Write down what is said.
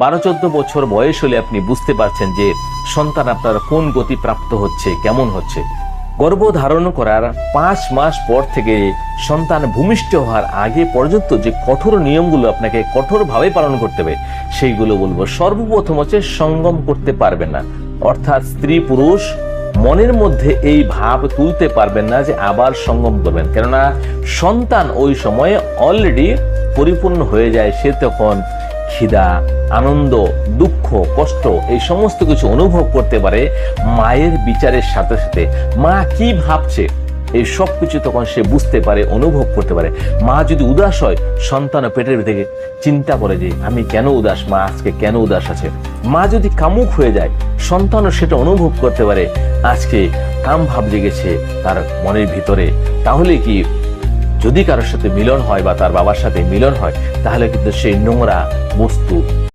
বারো চোদ্দ বছর বয়স হলে আপনি বুঝতে পারছেন যে সন্তান আপনার কোন গতি প্রাপ্ত হচ্ছে, কেমন হচ্ছে। গর্ভধারণ করার পাঁচ মাস পর থেকে সন্তান ভূমিষ্ঠ হওয়ার আগে পর্যন্ত যে কঠোর নিয়মগুলো আপনাকে কঠোরভাবে পালন করতে হবে, সেইগুলো বলব। সর্বপ্রথম হচ্ছে সঙ্গম করতে পারবেন না। অর্থাৎ স্ত্রী পুরুষ মনের মধ্যে এই ভাব তুলতে পারবেন না যে আবার সঙ্গম করবেন। কেননা সন্তান ওই সময়ে অলরেডি পরিপূর্ণ হয়ে যায়, সে তখন খিদা, আনন্দ, দুঃখ, কষ্ট, এই সমস্ত কিছু অনুভব করতে পারে মায়ের বিচারের সাথে সাথে। মা কি ভাবছে? এই সব কিছু তখন সে বুঝতে পারে, অনুভব করতে পারে। মা যদি উদাস হয়, সন্তান পেটের থেকে চিন্তা করে যে, আমি কেন উদাস? মা আজকে কেন উদাস আছে? মা যদি কামুক হয়ে যায়, সন্তানও সেটা অনুভব করতে পারে, আজকে কাম ভাব জেগেছে তার মনের ভিতরে। তাহলে কি যদি কারোর সাথে মিলন হয় বা তার বাবার সাথে মিলন হয়, তাহলে কিন্তু সেই নোংরা বস্তু